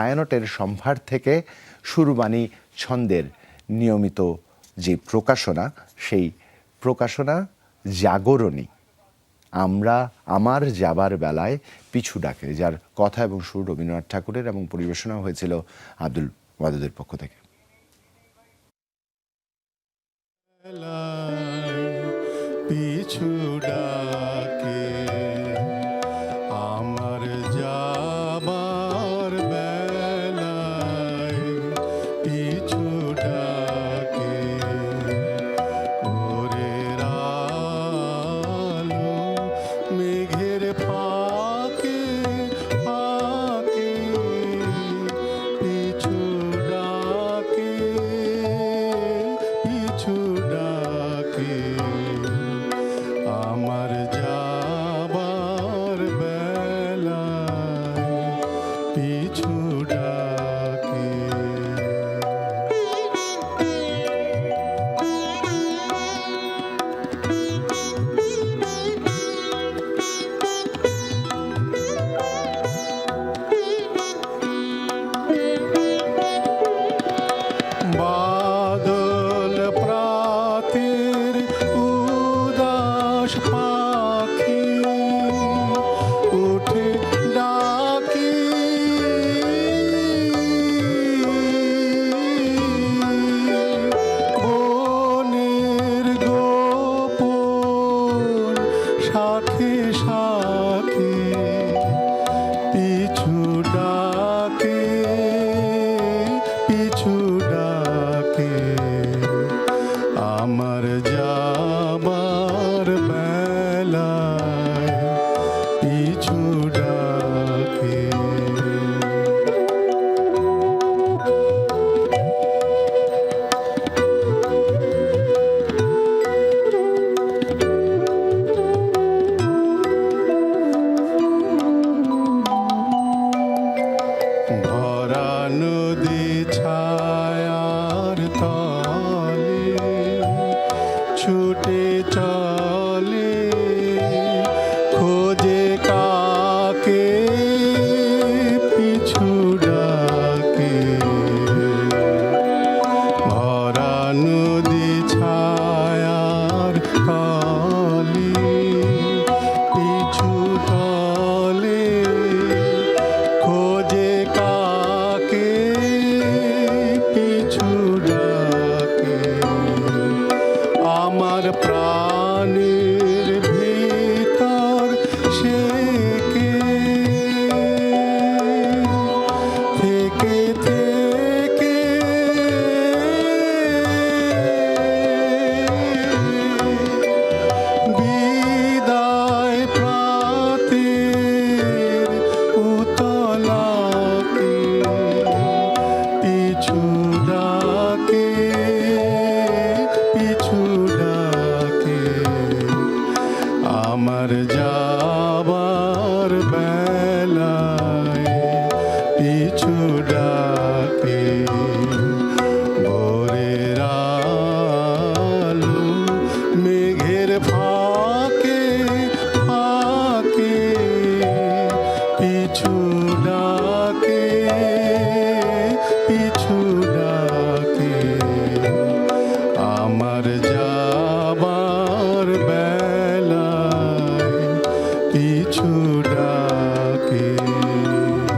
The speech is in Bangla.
ছায়ানটের সম্ভার থেকে সুরবাণী ছন্দের নিয়মিত যে প্রকাশনা, সেই প্রকাশনা জাগরণী আমরা আমার যাবার বেলায় পিছু ডাকে, যার কথা এবং সুর রবীন্দ্রনাথ ঠাকুরের এবং পরিবেশনা হয়েছিল আব্দুল ওয়াদুদের পক্ষ থেকে। পিছু ডাকে আমার যাবার বেলা পিছু ডাকে। যাবার বেলায় পিছু ডাকে। ভরা ছুটে চলে খোঁজে কাকে পিছু ডাকে। ভরা নদী ছায়ার pra তোমার যাবার বেলায় পিছু ডাকে, ভোরের আলো মেঘের ফাঁকে ফাঁকে পিছু ডাকে পিছু ডাকে। আমার যাবার বেলা